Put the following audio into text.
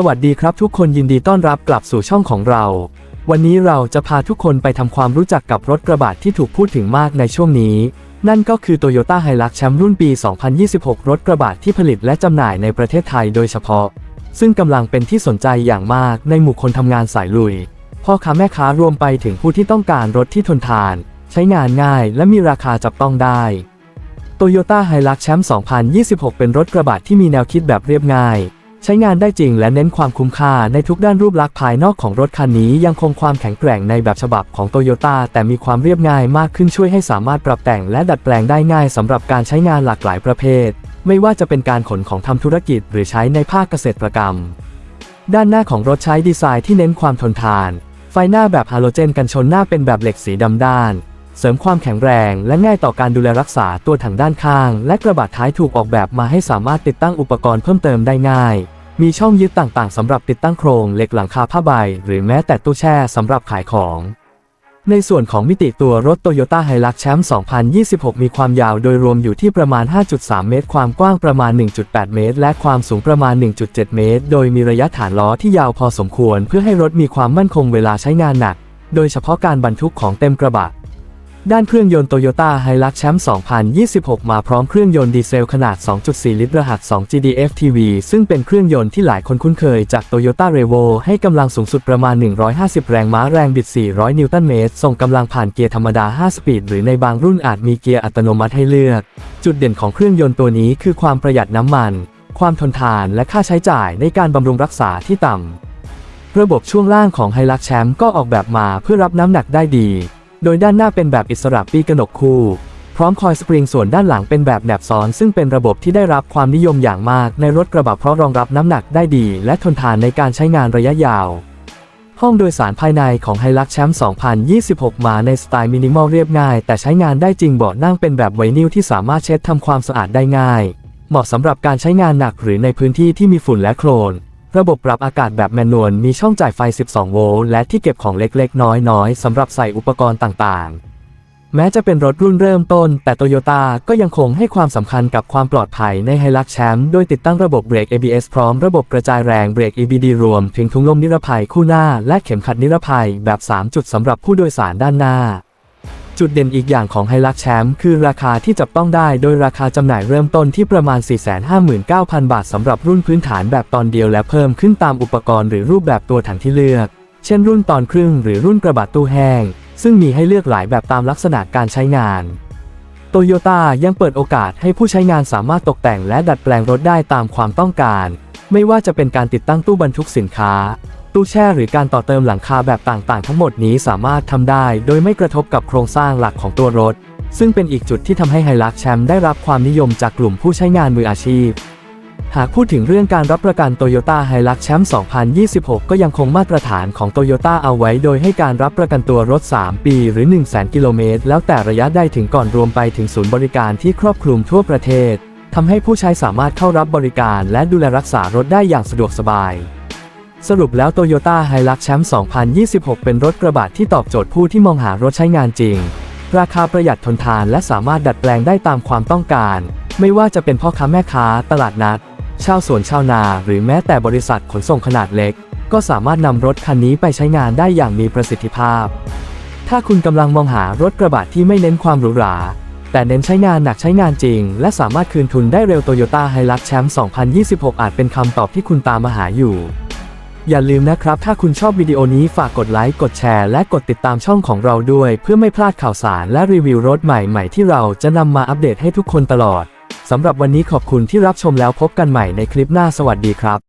สวัสดีครับทุกคนยินดีต้อนรับกลับสู่ช่องของเรา วันนี้เราจะพาทุกคนไปทำความรู้จักกับรถกระบะที่ถูกพูดถึงมากในช่วงนี้ นั่นก็คือ Toyota Hilux แชมป์รุ่นปี 2026 รถกระบะที่ผลิตและจำหน่ายในประเทศไทยโดยเฉพาะ ซึ่งกำลังเป็นที่สนใจอย่างมากในหมู่คนทำงานสายลุย พ่อค้าแม่ค้ารวมไปถึงผู้ที่ต้องการรถที่ทนทาน ใช้งานง่ายและมีราคาจับต้องได้ Toyota Hilux แชมป์2026 เป็นรถกระบะที่มีแนวคิดแบบเรียบง่าย ช้งานได้จริงและเน้นความคุ้มค่าในทุกด้านรูปลักษณ์ภายนอกของรถคันนี้ยังคงความแข็งแกร่งในแบบฉบับของ Toyota แต่มีความเรียบง่ายมากขึ้นช่วยให้สามารถปรับแต่งและดัดแปลงได้ง่ายสำหรับการใช้งานหลากหลายประเภท ไม่ว่าจะเป็นการขนของทำธุรกิจ หรือใช้ในภาคเกษตรกรรม ด้านหน้าของรถใช้ดีไซน์ที่เน้นความทนทาน ไฟหน้าแบบฮาโลเจนกันชนหน้าเป็นแบบเหล็กสีดำด้านเสริมความแข็งแรงและง่ายต่อการดูแลรักษาตัวถังด้านข้าง และกระบะท้ายถูกออกแบบมาให้สามารถติดตั้งอุปกรณ์เพิ่มเติมได้ง่าย มีช่องยึดต่างๆสำหรับติดตั้งโครงเหล็กหลังคาผ้าใบ หรือแม้แต่ตู้แช่สำหรับขายของ ในส่วนของมิติตัวรถ Toyota Hilux แชมป์2026 มีความยาวโดยรวมอยู่ที่ประมาณ 5.3 เมตร ความกว้างประมาณ 1.8 เมตร และความสูงประมาณ 1.7 เมตร โดยมีระยะฐานล้อที่ยาวพอสมควร เพื่อให้รถมีความมั่นคงเวลาใช้งานหนัก โดยเฉพาะการบรรทุกของเต็มกระบะ ด้านเครื่องยนต์ Toyota Hilux แชมป์ 2026 มาพร้อมเครื่องยนต์ดีเซลขนาด 2.4 ลิตรรหัส 2 GDF TV ซึ่งเป็นเครื่องยนต์ที่หลายคนคุ้นเคยจาก Toyota Revo ให้กำลังสูงสุดประมาณ 150 แรงม้าแรงบิด 400 นิวตันเมตร ส่งกำลังผ่านเกียร์ธรรมดา 5 สปีด หรือในบางรุ่นอาจมีเกียร์อัตโนมัติให้เลือก จุดเด่นของเครื่องยนต์ตัวนี้คือความประหยัดน้ำมัน ความทนทานและค่าใช้จ่ายในการบำรุงรักษาที่ต่ำระบบช่วงล่างของ Hilux แชมป์ก็ออกแบบมาเพื่อรับน้ำหนักได้ดี โดยด้านหน้าเป็นแบบอิสระปีกระหนกคู่ พร้อมคอยสปริงส่วนด้านหลังเป็นแบบแหนบซ้อน ซึ่งเป็นระบบที่ได้รับความนิยมอย่างมากในรถกระบะเพราะรองรับน้ำหนักได้ดี และทนทานในการใช้งานระยะยาว ห้องโดยสารภายในของ Hilux แชมป์2026 มาในสไตล์มินิมอลเรียบง่าย แต่ใช้งานได้จริงเบาะนั่งเป็นแบบไวนิลที่สามารถเช็ดทำความสะอาดได้ง่าย เหมาะสำหรับการใช้งานหนักหรือในพื้นที่ที่มีฝุ่นและโคลน ระบบปรับอากาศแบบแมนนวลมีช่องจ่ายไฟ 12 โวลต์และที่เก็บของเล็กๆ น้อยๆสำหรับใส่อุปกรณ์ต่างๆ แม้จะเป็นรถรุ่นเริ่มต้น แต่โตโยต้าก็ยังคงให้ความสำคัญกับความปลอดภัยใน Hilux แชมป์โดยติดตั้งระบบเบรก ABS พร้อมระบบกระจายแรงเบรก EBD รวม ถึงถุงลมนิรภัยคู่หน้า และเข็มขัดนิรภัยแบบ 3 จุดสำหรับผู้โดยสารด้านหน้า จุดเด่นอีกอย่างของ Hilux แชมป์คือราคาที่จับต้องได้โดยราคาจำหน่ายเริ่มต้นที่ประมาณ 459,000 บาทสำหรับรุ่นพื้นฐานแบบตอนเดียวและเพิ่มขึ้นตามอุปกรณ์หรือรูปแบบตัวถังที่เลือก เช่นรุ่นตอนครึ่งหรือรุ่นกระบะตู้แห้ง ซึ่งมีให้เลือกหลายแบบตามลักษณะการใช้งานโตโยต้ายังเปิดโอกาสให้ผู้ใช้งานสามารถตกแต่งและดัดแปลงรถได้ตามความต้องการ ไม่ว่าจะเป็นการติดตั้งตู้บรรทุกสินค้า ตู้แช่หรือการต่อเติมหลังคาแบบต่างๆ ทั้งหมดนี้สามารถทำได้ โดยไม่กระทบกับโครงสร้างหลักของตัวรถ ซึ่งเป็นอีกจุดที่ทำให้ไฮลักแชมป์ได้รับความนิยมจากกลุ่มผู้ใช้งานมืออาชีพ หากพูดถึงเรื่องการรับประกัน Toyota Hilux แชมป์2026 ก็ยังคงมาตรฐานของ Toyota เอาไว้ โดยให้การรับประกันตัวรถ 3 ปีหรือ 100,000 กิโลเมตร แล้วแต่ระยะได้ถึงก่อนรวมไปถึงศูนย์บริการที่ครอบคลุมทั่วประเทศทำให้ผู้ใช้สามารถเข้ารับบริการ และดูแลรักษารถได้อย่างสะดวกสบาย สรุปแล้ว Toyota Hilux แชมป์2026 เป็นรถกระบะที่ตอบโจทย์ผู้ที่มองหารถใช้งานจริง ราคาประหยัดทนทานและสามารถดัดแปลงได้ตามความต้องการ ไม่ว่าจะเป็นพ่อค้าแม่ค้า ตลาดนัด ชาวสวนชาวนา หรือแม้แต่บริษัทขนส่งขนาดเล็ก ก็สามารถนำรถคันนี้ไปใช้งานได้อย่างมีประสิทธิภาพ ถ้าคุณกำลังมองหารถกระบะที่ไม่เน้นความหรูหราแต่เน้นใช้งานหนักใช้งานจริง และสามารถคืนทุนได้เร็ว Toyota Hilux แชมป์2026 อาจเป็นคำตอบที่คุณตามมาหาอยู่ อย่าลืมนะครับ ถ้าคุณชอบวิดีโอนี้ฝากกดไลค์ กดแชร์ และกดติดตามช่องของเราด้วย เพื่อไม่พลาดข่าวสารและรีวิวรถใหม่ๆที่เราจะนำมาอัปเดตให้ทุกคนตลอด สำหรับวันนี้ขอบคุณที่รับชมแล้วพบกันใหม่ในคลิปหน้าสวัสดีครับ